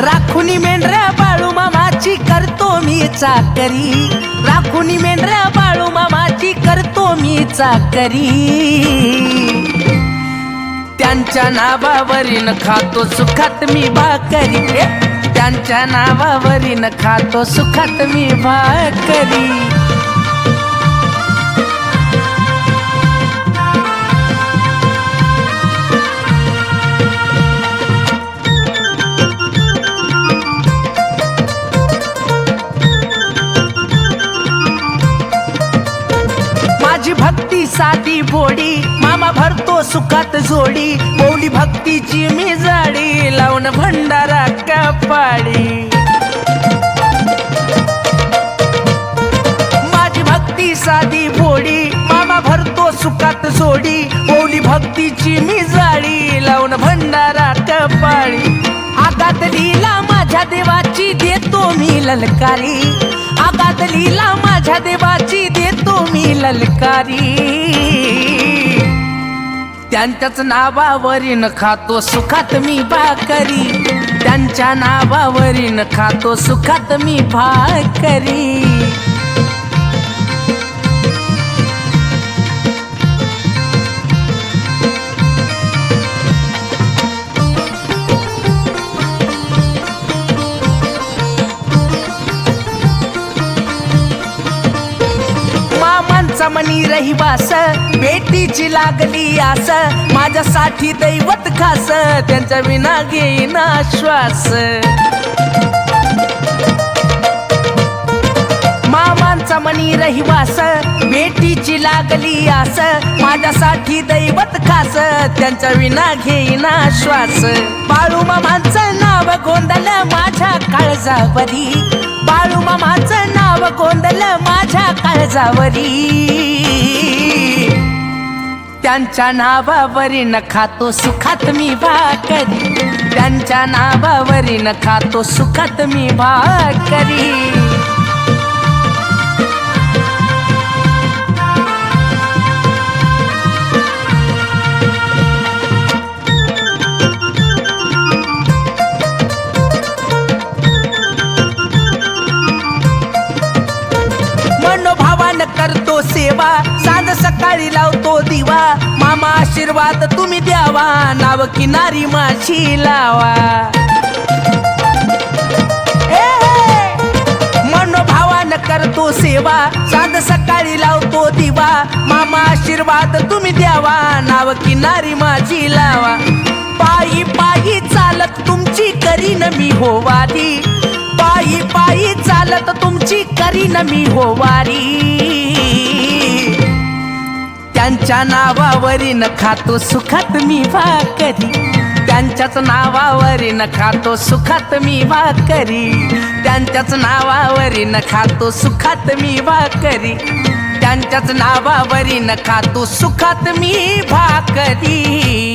राखुनी मेंढऱ्या बाळू मामाची करतो मी चाकरी. राखुनी मेंढऱ्या बाळू मामाची करतो मी चाकरी. त्यांच्या नावावरीन खातो सुखात मी भाकरी. त्यांच्या नावावरीन खातो सुखात मी भाकरी. माझी भक्ती साधी बोडी मामा भरतो सुखात जोडी बोली भक्तीची मी जाडी लावून भंडारा कपाडी माझी भक्ती साधी बोडी मामा भरतो सुखात जोडी बोली भक्तीची मी जाडी लावून भंडारा कपाळी. आगात लीला माझ्या देवाची देतो मी ललकारी. आगात लीला माझ्या देवा देतो ललकारी. त्यांच्याच नावावरीन खातो सुखात मी भाकरी. त्यांच्या नावावरीन खातो सुखात मी भाकरी. मामांचा मनी रहिवास बेटीची लागली आस माझ्यासाठी दैवत खास त्यांच्या विना घेईन श्वास. मामांचा मनी रहिवास बेटीची लागली आस माझ्यासाठी दैवत खास त्यांच्या विना घेईन श्वास. बाळू मामांचं नाव गोंधळ माझ्या काळजावरी बाळू मामाचं नाव गोंधळ माझ्या काळजावरी. त्यांच्या नावावरी न खातो सुखात मी भाकरी. त्यांच्या नावावरी न खातो सुखात मी भाकरी. देवा सांज सकाळी लावतो दिवा. मामा आशीर्वाद तुम्ही द्यावा नाव किनारी माझी लावा. मनोभावान करतो सेवा सांज सकाळी लावतो दिवा. मामा आशीर्वाद तुम्ही द्यावा नाव किनारी माझी लावा. पायी पायी चालत तुमची करीन मी हो वारी पायी पायी चालत तुमची करीन मी हो वारी त्यांच्या नावावरी खातो सुखात मी भाकरी त्यांच्याच नावावरी खातो सुखात मी भाकरी त्यांच्याच नावावरी खातो सुखात मी भाकरी त्यांच्याच नावावरी खातो सुखात मी भाकरी